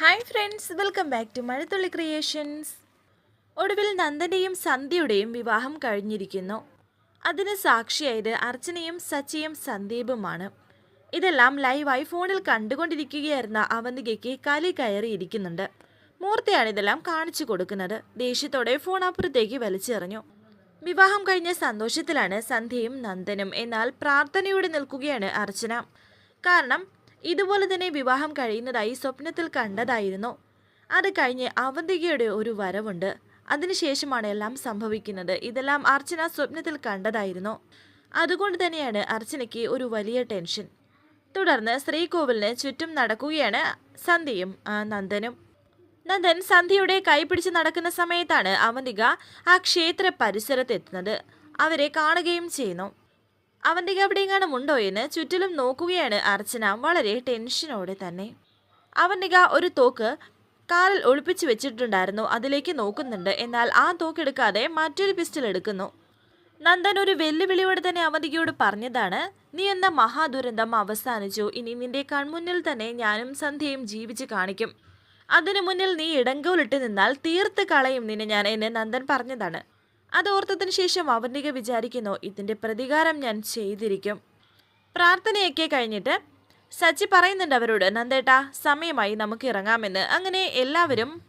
Hi friends welcome back to Mazhathulli creations ഒടുവിൽ നന്ദനെയും സന്ധ്യയുടെയും വിവാഹം കഴിഞ്ഞിരിക്കുന്നു. അതിന് സാക്ഷിയായത് അർച്ചനയും സച്ചിയും സന്ദീപുമാണ്. ഇതെല്ലാം ലൈവായി ഫോണിൽ കണ്ടുകൊണ്ടിരിക്കുകയായിരുന്ന അവന്തികയ്ക്ക് കലി കയറിയിരിക്കുന്നുണ്ട്. മൂർത്തിയാണ് ഇതെല്ലാം കാണിച്ചു കൊടുക്കുന്നത്. ദേഷ്യത്തോടെ ഫോൺ അപ്പുറത്തേക്ക് വലിച്ചെറിഞ്ഞു. വിവാഹം കഴിഞ്ഞ സന്തോഷത്തിലാണ് സന്ധ്യയും നന്ദനും എന്നാൽ പ്രാർത്ഥനയോടെ നിൽക്കുകയാണ് അർച്ചന. കാരണം ഇതുപോലെ തന്നെ വിവാഹം കഴിയുന്നതായി സ്വപ്നത്തിൽ കണ്ടതായിരുന്നു. അത് കഴിഞ്ഞ് അവന്തികയുടെ ഒരു വരവുണ്ട്. അതിനുശേഷമാണ് എല്ലാം സംഭവിക്കുന്നത്. ഇതെല്ലാം അർച്ചന സ്വപ്നത്തിൽ കണ്ടതായിരുന്നു. അതുകൊണ്ട് തന്നെയാണ് അർച്ചനയ്ക്ക് ഒരു വലിയ ടെൻഷൻ. തുടർന്ന് ശ്രീകോവിലിന് ചുറ്റും നടക്കുകയാണ് സന്ധ്യയും നന്ദനും. നന്ദൻ സന്ധ്യയുടെ കൈപിടിച്ച് നടക്കുന്ന സമയത്താണ് അവന്തിക ആ ക്ഷേത്ര പരിസരത്തെത്തുന്നത് അവരെ കാണുകയും ചെയ്യുന്നു. അവന്തിക എവിടെയെങ്ങാനും ഉണ്ടോ എന്ന് ചുറ്റിലും നോക്കുകയാണ് അർച്ചന വളരെ ടെൻഷനോടെ തന്നെ. അവന്തിക ഒരു തോക്ക് കാറിൽ ഒളിപ്പിച്ചു വെച്ചിട്ടുണ്ടായിരുന്നു അതിലേക്ക് നോക്കുന്നുണ്ട്. എന്നാൽ ആ തോക്കെടുക്കാതെ മറ്റൊരു പിസ്റ്റൽ എടുക്കുന്നു. നന്ദൻ ഒരു വെല്ലുവിളിയോടെ തന്നെ അവന്തികയോട് പറഞ്ഞതാണ് നീ എന്ന മഹാദുരന്തം അവസാനിച്ചു. ഇനി നിന്റെ കൺമുന്നിൽ തന്നെ ഞാനും സന്ധ്യയും ജീവിച്ച് കാണിക്കും. അതിനു മുന്നിൽ നീ ഇടങ്കോലിട്ട് നിന്നാൽ തീർത്ത് കളയും നിന്നെ ഞാൻ എന്ന് നന്ദൻ പറഞ്ഞതാണ്. അത് ഓർത്തതിന് ശേഷം അവന്തിക വിചാരിക്കുന്നു ഇതിന്റെ പ്രതികാരം ഞാൻ ചെയ്തിരിക്കും. പ്രാർത്ഥനയൊക്കെ കഴിഞ്ഞിട്ട് സച്ചി പറയുന്നുണ്ട് അവരോട് നന്ദേട്ട സമയമായി നമുക്ക് ഇറങ്ങാമെന്ന്. അങ്ങനെ എല്ലാവരും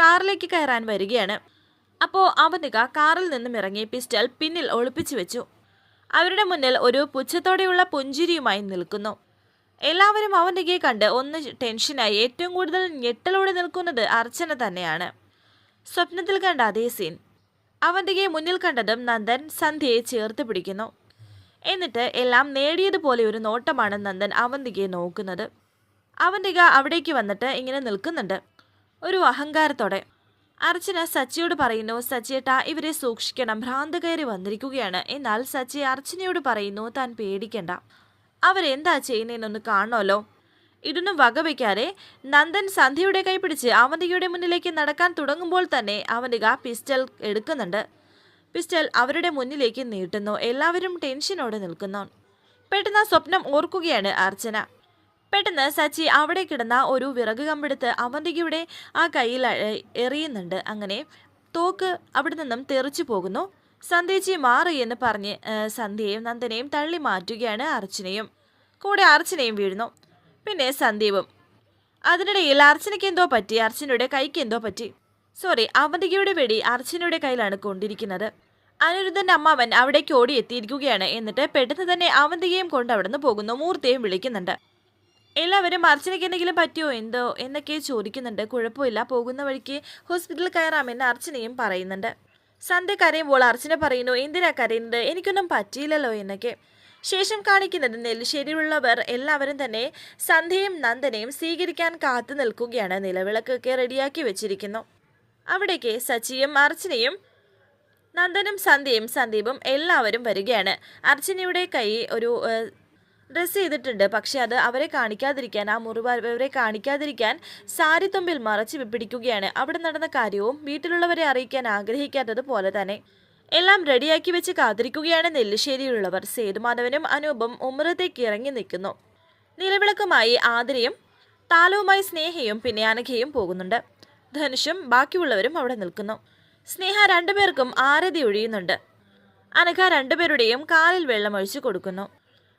കാറിലേക്ക് കയറാൻ വരികയാണ്. അപ്പോൾ അവന്തിക കാറിൽ നിന്നും ഇറങ്ങി പിസ്റ്റൽ പിന്നിൽ ഒളിപ്പിച്ചു വെച്ചു. അവരുടെ മുന്നിൽ ഒരു പുച്ഛത്തോടെയുള്ള പുഞ്ചിരിയുമായി നിൽക്കുന്നു. എല്ലാവരും അവന്തികയെ കണ്ട് ഒന്ന് ടെൻഷനായി ഏറ്റവും കൂടുതൽ ഞെട്ടലോടെ നിൽക്കുന്നത് അർച്ചന തന്നെയാണ്. സ്വപ്നത്തിൽ കണ്ട അതേ സീൻ. അവന്തികയെ മുന്നിൽ കണ്ടതും നന്ദൻ സന്ധ്യയെ ചേർത്ത് പിടിക്കുന്നു. എന്നിട്ട് എല്ലാം നേടിയതുപോലെ ഒരു നോട്ടമാണ് നന്ദൻ അവന്തികയെ നോക്കുന്നത്. അവന്തിക അവിടേക്ക് വന്നിട്ട് ഇങ്ങനെ നിൽക്കുന്നുണ്ട്. ഒരു അഹങ്കാരത്തോടെ. അർച്ചന സച്ചിയോട് പറയുന്നു സച്ചിയേട്ട ഇവരെ സൂക്ഷിക്കണം. ഭ്രാന്ത് കയറി വന്നിരിക്കുകയാണ്. എന്നാൽ സച്ചി അർച്ചനയോട് പറയുന്നു താൻ പേടിക്കണ്ട. അവരെന്താ ചെയ്യുന്നതെന്നൊന്ന് കാണണമല്ലോ ഇതൊന്നും വകവയ്ക്കാതെ നന്ദൻ സന്ധ്യയുടെ കൈപ്പിടിച്ച് അവന്തികയുടെ മുന്നിലേക്ക് നടക്കാൻ തുടങ്ങുമ്പോൾ തന്നെ അവന്തിക പിസ്റ്റൽ എടുക്കുന്നുണ്ട്. പിസ്റ്റൽ അവരുടെ മുന്നിലേക്ക് നീട്ടുന്നു. എല്ലാവരും ടെൻഷനോടെ നിൽക്കുന്നു. പെട്ടെന്ന് സ്വപ്നം ഓർക്കുകയാണ് അർച്ചന. പെട്ടെന്ന് സച്ചി അവിടെ കിടന്ന ഒരു വിറക് കമ്പെടുത്ത് അവന്തികയുടെ ആ കയ്യിൽ എറിയുന്നുണ്ട്. അങ്ങനെ തോക്ക് അവിടെ നിന്നും തെറിച്ചു പോകുന്നു. സന്ധ്യച്ചി മാറി എന്ന് പറഞ്ഞ് സന്ധ്യയും നന്ദനെയും തള്ളി മാറ്റുകയാണ് അർച്ചനയും. കൂടെ അർച്ചനയും വീഴുന്നു. പിന്നെ സന്ദീപും അതിനിടയിൽ അർച്ചനയ്ക്ക് എന്തോ പറ്റി? അർച്ചനയുടെ കൈക്ക് എന്തോ പറ്റി? സോറി അവന്തികയുടെ വെടി അർച്ചനയുടെ കയ്യിലാണ് കൊണ്ടിരിക്കുന്നത്. അനിരുദ്ധന്റെ അമ്മാവൻ അവിടേക്ക് ഓടി എത്തിയിരിക്കുകയാണ് എന്നിട്ട് പെട്ടെന്ന് തന്നെ അവന്തികയും കൊണ്ട് അവിടുന്ന് പോകുന്നു. മൂർത്തിയും വിളിക്കുന്നുണ്ട്. എല്ലാവരും അർച്ചനയ്ക്ക് എന്തെങ്കിലും പറ്റിയോ? എന്തോ? എന്നൊക്കെ ചോദിക്കുന്നുണ്ട്. കുഴപ്പമില്ല. പോകുന്ന വഴിക്ക് ഹോസ്പിറ്റലിൽ കയറാമെന്ന് അർച്ചനയും പറയുന്നുണ്ട്. സന്ധ്യ കരയുമ്പോൾ അർച്ചന പറയുന്നു എന്തിനാ കരയുന്നത്? എനിക്കൊന്നും പറ്റിയില്ലല്ലോ എന്നൊക്കെ. ശേഷം കാണിക്കുന്നത് നെല്ലിശ്ശേരിയിലുള്ളവർ എല്ലാവരും തന്നെ സന്ധ്യയും നന്ദനയും സ്വീകരിക്കാൻ കാത്തു നിൽക്കുകയാണ്. നിലവിളക്കൊക്കെ റെഡിയാക്കി വെച്ചിരിക്കുന്നു. അവിടേക്ക് സച്ചിയും അർച്ചനയും നന്ദനും സന്ധ്യയും സന്ദീപും എല്ലാവരും വരികയാണ്. അർച്ചനയുടെ കൈ ഒരു ഡ്രസ്സ് ചെയ്തിട്ടുണ്ട്. പക്ഷേ അത് അവരെ കാണിക്കാതിരിക്കാൻ ആ മുറിവ് അവരെ കാണിക്കാതിരിക്കാൻ സാരി തുമ്പിൽ മറച്ച് പിടിക്കുകയാണ് അവിടെ നടന്ന കാര്യവും വീട്ടിലുള്ളവരെ അറിയിക്കാൻ ആഗ്രഹിക്കാത്തത് പോലെ തന്നെ. എല്ലാം റെഡിയാക്കി വെച്ച് കാത്തിരിക്കുകയാണ് നെല്ലിശ്ശേരിയിലുള്ളവർ. സേതുമാധവനും അനൂപും ഉമ്രത്തേക്ക് ഇറങ്ങി നിൽക്കുന്നു. നിലവിളക്കുമായി ആതിരയും താലവുമായി സ്നേഹയും പിന്നെ അനഘയും പോകുന്നുണ്ട്. ധനുഷും ബാക്കിയുള്ളവരും അവിടെ നിൽക്കുന്നു. സ്നേഹ രണ്ടുപേർക്കും ആരതി ഒഴിയുന്നുണ്ട്. അനഘ രണ്ടുപേരുടെയും കാലിൽ വെള്ളമൊഴിച്ചു കൊടുക്കുന്നു.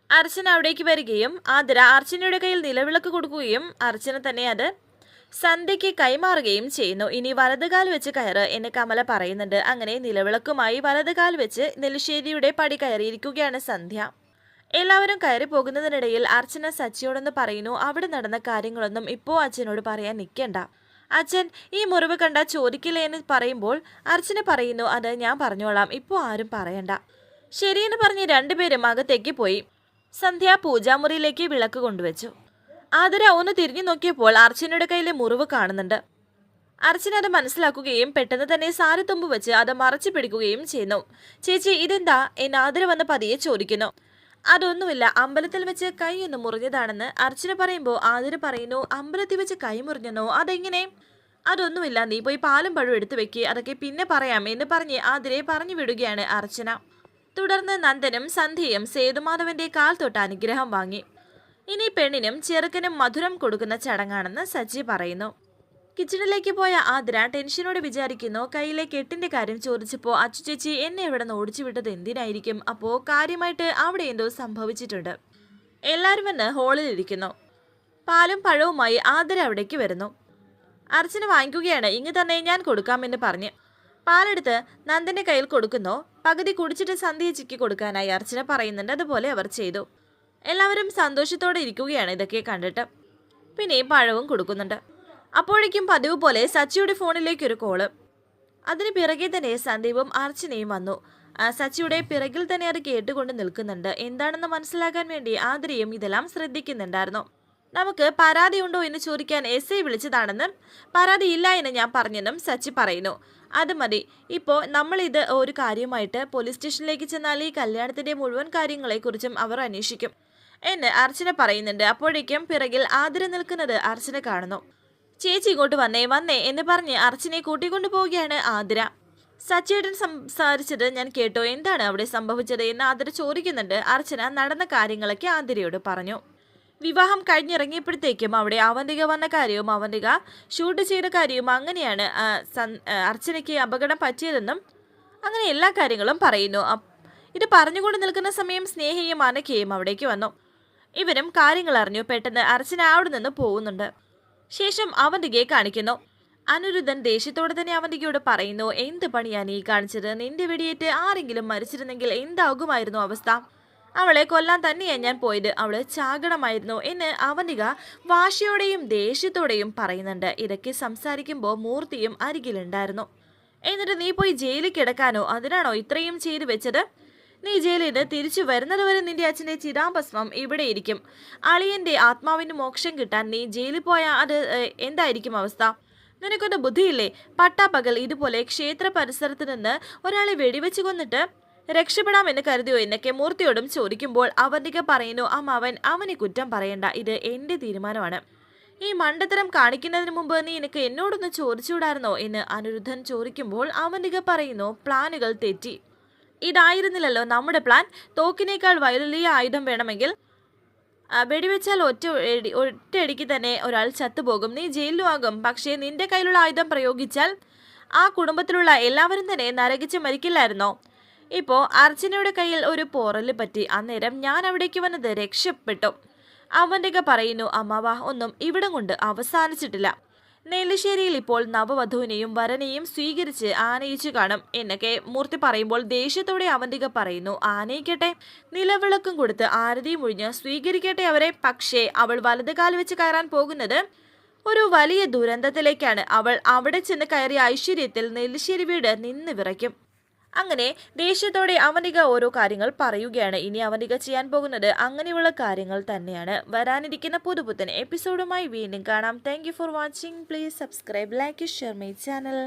അർച്ചന അവിടേക്ക് വരികയും ആതിര അർച്ചനയുടെ കയ്യിൽ നിലവിളക്ക് കൊടുക്കുകയും അർച്ചന തന്നെ അത് സന്ധ്യയ്ക്ക് കൈമാറുകയും ചെയ്യുന്നു. ഇനി വലതുകാൽ വെച്ച് കയറ് എന്ന് കമല പറയുന്നുണ്ട്. അങ്ങനെ നിലവിളക്കുമായി വലതുകാൽ വെച്ച് നെല്ലിശ്ശേരിയുടെ പടി കയറിയിരിക്കുകയാണ് സന്ധ്യ. എല്ലാവരും കയറി പോകുന്നതിനിടയിൽ അർച്ചന സച്ചിയോടൊന്ന് പറയുന്നു അവിടെ നടന്ന കാര്യങ്ങളൊന്നും ഇപ്പോൾ അച്ഛനോട് പറയാൻ നിൽക്കണ്ട. അച്ഛൻ ഈ മുറിവ് കണ്ട ചോദിക്കില്ലേ എന്ന് പറയുമ്പോൾ അർച്ചന പറയുന്നു അത് ഞാൻ പറഞ്ഞോളാം ഇപ്പോൾ ആരും പറയണ്ട. ശരിയെന്ന് പറഞ്ഞ് രണ്ടുപേരും അകത്തേക്ക് പോയി. സന്ധ്യ പൂജാമുറിയിലേക്ക് വിളക്ക് കൊണ്ടുവച്ചു. ആതിര ഒന്ന് തിരിഞ്ഞു നോക്കിയപ്പോൾ അർച്ചനയുടെ കയ്യിലെ മുറിവ് കാണുന്നുണ്ട്. അർച്ചന അത് മനസ്സിലാക്കുകയും പെട്ടെന്ന് തന്നെ സാരത്തുമ്പ് വെച്ച് അത് മറച്ചു പിടിക്കുകയും ചെയ്യുന്നു. ചേച്ചി ഇതെന്താ? എന്ന് ആതിര വന്ന് പതിയെ ചോദിക്കുന്നു. അതൊന്നുമില്ല അമ്പലത്തിൽ വെച്ച് കൈ ഒന്ന് മുറിഞ്ഞതാണെന്ന് അർച്ചന പറയുമ്പോൾ ആതിര പറയുന്നു അമ്പലത്തിൽ വെച്ച് കൈ മുറിഞ്ഞെന്നോ? അതെങ്ങനെ? അതൊന്നുമില്ല നീ പോയി പാലും പഴവും എടുത്തു വെക്ക് അതൊക്കെ പിന്നെ പറയാം എന്ന് പറഞ്ഞ് ആതിരയെ പറഞ്ഞു വിടുകയാണ് അർച്ചന. തുടർന്ന് നന്ദനും സന്ധ്യയും സേതുമാധവന്റെ കാൽ തൊട്ട് അനുഗ്രഹം വാങ്ങി. ഇനി പെണ്ണിനും ചെറുക്കനും മധുരം കൊടുക്കുന്ന ചടങ്ങാണെന്ന് സജി പറയുന്നു. കിച്ചണിലേക്ക് പോയ ആതിര ടെൻഷനോട് വിചാരിക്കുന്നു കയ്യിലെ കെട്ടിന്റെ കാര്യം ചോദിച്ചപ്പോൾ അച്ചു ചേച്ചി എന്നെ ഇവിടെ നിന്ന് ഓടിച്ചു വിട്ടത് എന്തിനായിരിക്കും? അപ്പോൾ കാര്യമായിട്ട് അവിടെ എന്തോ സംഭവിച്ചിട്ടുണ്ട്. എല്ലാവരും വന്ന് ഹോളിൽ ഇരിക്കുന്നു. പാലും പഴവുമായി ആദര അവിടേക്ക് വരുന്നു. അർച്ചന വാങ്ങിക്കുകയാണ് ഇങ്ങ് തന്നെ ഞാൻ കൊടുക്കാമെന്ന് പറഞ്ഞ്. പാലെടുത്ത് നന്ദന്റെ കയ്യിൽ കൊടുക്കുന്നു. പകുതി കുടിച്ചിട്ട് സന്ധ്യ ചിക്കി കൊടുക്കാനായി അർച്ചന പറയുന്നുണ്ട്. അതുപോലെ അവർ ചെയ്തു. എല്ലാവരും സന്തോഷത്തോടെ ഇരിക്കുകയാണ് ഇതൊക്കെ കണ്ടിട്ട്. പിന്നെ പഴവും കൊടുക്കുന്നുണ്ട്. അപ്പോഴേക്കും പതിവ് പോലെ സച്ചിയുടെ ഫോണിലേക്ക് ഒരു കോൾ. അതിന് പിറകെ തന്നെ സന്ദീപും അർച്ചനയും വന്നു. സച്ചിയുടെ പിറകിൽ തന്നെ അത് കേട്ടുകൊണ്ട് നിൽക്കുന്നുണ്ട്. എന്താണെന്ന് മനസ്സിലാക്കാൻ വേണ്ടി ആതിരയും ഇതെല്ലാം ശ്രദ്ധിക്കുന്നുണ്ടായിരുന്നു. നമുക്ക് പരാതി ഉണ്ടോ എന്ന് ചോദിക്കാൻ എസ് ഐ വിളിച്ചതാണെന്നും പരാതി ഇല്ല എന്ന് ഞാൻ പറഞ്ഞെന്നും സച്ചി പറയുന്നു. അത് മതി. ഇപ്പോൾ നമ്മളിത് ഒരു കാര്യമായിട്ട് പോലീസ് സ്റ്റേഷനിലേക്ക് ചെന്നാൽ ഈ കല്യാണത്തിന്റെ മുഴുവൻ കാര്യങ്ങളെക്കുറിച്ചും അവർ അന്വേഷിക്കും. എന്ന് അർച്ചന പറയുന്നുണ്ട്. അപ്പോഴേക്കും പിറകിൽ ആതിര നിൽക്കുന്നത് അർച്ചന കാണുന്നു. ചേച്ചി ഇങ്ങോട്ട് വന്നേ വന്നേ എന്ന് പറഞ്ഞ് അർച്ചനെ കൂട്ടിക്കൊണ്ടു പോവുകയാണ് ആതിര. സച്ചേട്ടൻ സംസാരിച്ചത് ഞാൻ കേട്ടോ. എന്താണ് അവിടെ സംഭവിച്ചത് എന്ന് ആതിര ചോദിക്കുന്നുണ്ട്. അർച്ചന നടന്ന കാര്യങ്ങളൊക്കെ ആതിരയോട് പറഞ്ഞു. വിവാഹം കഴിഞ്ഞിറങ്ങിയപ്പോഴത്തേക്കും അവിടെ അവന്തിക വന്ന കാര്യവും അവന്തിക ഷൂട്ട് ചെയ്ത കാര്യവും അങ്ങനെയാണ് അർച്ചനയ്ക്ക് അപകടം പറ്റിയതെന്നും അങ്ങനെ എല്ലാ കാര്യങ്ങളും പറയുന്നു. ഇത് പറഞ്ഞുകൊണ്ട് നിൽക്കുന്ന സമയം സ്നേഹയും അനക്കയും അവിടേക്ക് വന്നു. ഇവരും കാര്യങ്ങൾ അറിഞ്ഞു. പെട്ടെന്ന് അർച്ചന അവിടെ നിന്ന് പോകുന്നുണ്ട്. ശേഷം അവന്തികയെ കാണിക്കുന്നു. അനിരുദ്ധൻ ദേഷ്യത്തോടെ തന്നെ അവന്തികയോട് പറയുന്നു എന്ത് പണിയാ നീ കാണിച്ചത്? നിന്റെ വെടിയേറ്റ് ആരെങ്കിലും മരിച്ചിരുന്നെങ്കിൽ എന്താകുമായിരുന്നു അവസ്ഥ? അവളെ കൊല്ലാൻ തന്നെയാ ഞാൻ പോയത്. അവൾ ചാകണമായിരുന്നു എന്ന് അവന്തിക വാശിയോടെയും ദേഷ്യത്തോടെയും പറയുന്നുണ്ട്. ഇതൊക്കെ സംസാരിക്കുമ്പോൾ മൂർത്തിയും അരികിലുണ്ടായിരുന്നു. എന്നിട്ട് നീ പോയി ജയിലിൽ കിടക്കാനോ? അതിനാണോ ഇത്രയും ചെയ്തു വെച്ചത്? നീ ജയിലിൽ നിന്ന് തിരിച്ചു വരുന്നതുവരെ നിന്റെ അച്ഛന്റെ ചിതാഭസ്മം ഇവിടെ ഇരിക്കും അളിയന്റെ ആത്മാവിന് മോക്ഷം കിട്ടാൻ നീ ജയിലിൽ പോയാൽ അത് എന്തായിരിക്കും അവസ്ഥ? നിനക്കൊരു ബുദ്ധിയില്ലേ? പട്ടാപ്പകൽ ഇതുപോലെ ക്ഷേത്ര പരിസരത്ത് നിന്ന് ഒരാളെ വെടിവെച്ച് കൊന്നിട്ട് രക്ഷപ്പെടാമെന്ന് കരുതിയോ എന്നൊക്കെ മൂർത്തിയോടും ചോദിക്കുമ്പോൾ അവന്തിക പറയുന്നു അമ്മാവൻ അവനെ കുറ്റം പറയണ്ട. ഇത് എന്റെ തീരുമാനമാണ്. ഈ മണ്ടത്തരം കാണിക്കുന്നതിന് മുമ്പ് നീ എനിക്ക് എന്നോടൊന്ന് ചോദിച്ചുകൂടായിരുന്നോ? എന്ന് അനിരുദ്ധൻ ചോദിക്കുമ്പോൾ അവനിക പറയുന്നു പ്ലാനുകൾ തെറ്റി. ഇതായിരുന്നില്ലല്ലോ. നമ്മുടെ പ്ലാൻ തോക്കിനേക്കാൾ വലിയ ആയുധം വേണമെങ്കിൽ വെടിവെച്ചാൽ ഒറ്റ ഒറ്റയടിക്ക് തന്നെ ഒരാൾ ചത്തുപോകും. നീ ജയിലിലും ആകും പക്ഷേ നിന്റെ കയ്യിലുള്ള ആയുധം പ്രയോഗിച്ചാൽ ആ കുടുംബത്തിലുള്ള എല്ലാവരും തന്നെ നരകിച്ച് മരിക്കില്ലായിരുന്നോ? ഇപ്പോൾ അർച്ചനയുടെ കയ്യിൽ ഒരു പോറൽ പറ്റി. അന്നേരം ഞാൻ അവിടേക്ക് വന്നത് രക്ഷപ്പെട്ടു. അവന്റെ പറയുന്നു അമ്മാവ ഒന്നും ഇവിടം കൊണ്ട് അവസാനിച്ചിട്ടില്ല. നെല്ലിശ്ശേരിയിൽ ഇപ്പോൾ നവവധുവിനെയും വരനെയും സ്വീകരിച്ച് ആനയിച്ചു കാണും. എന്നൊക്കെ മൂർത്തി പറയുമ്പോൾ ദേഷ്യത്തോടെ അവന്തിക പറയുന്നു ആനയിക്കട്ടെ. നിലവിളക്കും കൊടുത്ത് ആരതി മുഴിഞ്ഞ് സ്വീകരിക്കട്ടെ അവരെ. പക്ഷേ അവൾ വലത് കാൽ വെച്ച് കയറാൻ പോകുന്നത് ഒരു വലിയ ദുരന്തത്തിലേക്കാണ്. അവൾ അവിടെ ചെന്ന് കയറിയ ഐശ്വര്യത്തിൽ നെല്ലിശ്ശേരി വീട് നിന്ന് വിറയ്ക്കും. അങ്ങനെ ദേഷ്യത്തോടെ അവനിക ഓരോ കാര്യങ്ങൾ പറയുകയാണ്. ഇനി അവനിക ചെയ്യാൻ പോകുന്നത് അങ്ങനെയുള്ള കാര്യങ്ങൾ തന്നെയാണ്. വരാനിരിക്കുന്ന പുതുപുത്തൻ എപ്പിസോഡുമായി വീണ്ടും കാണാം. Thank for watching please subscribe like share my channel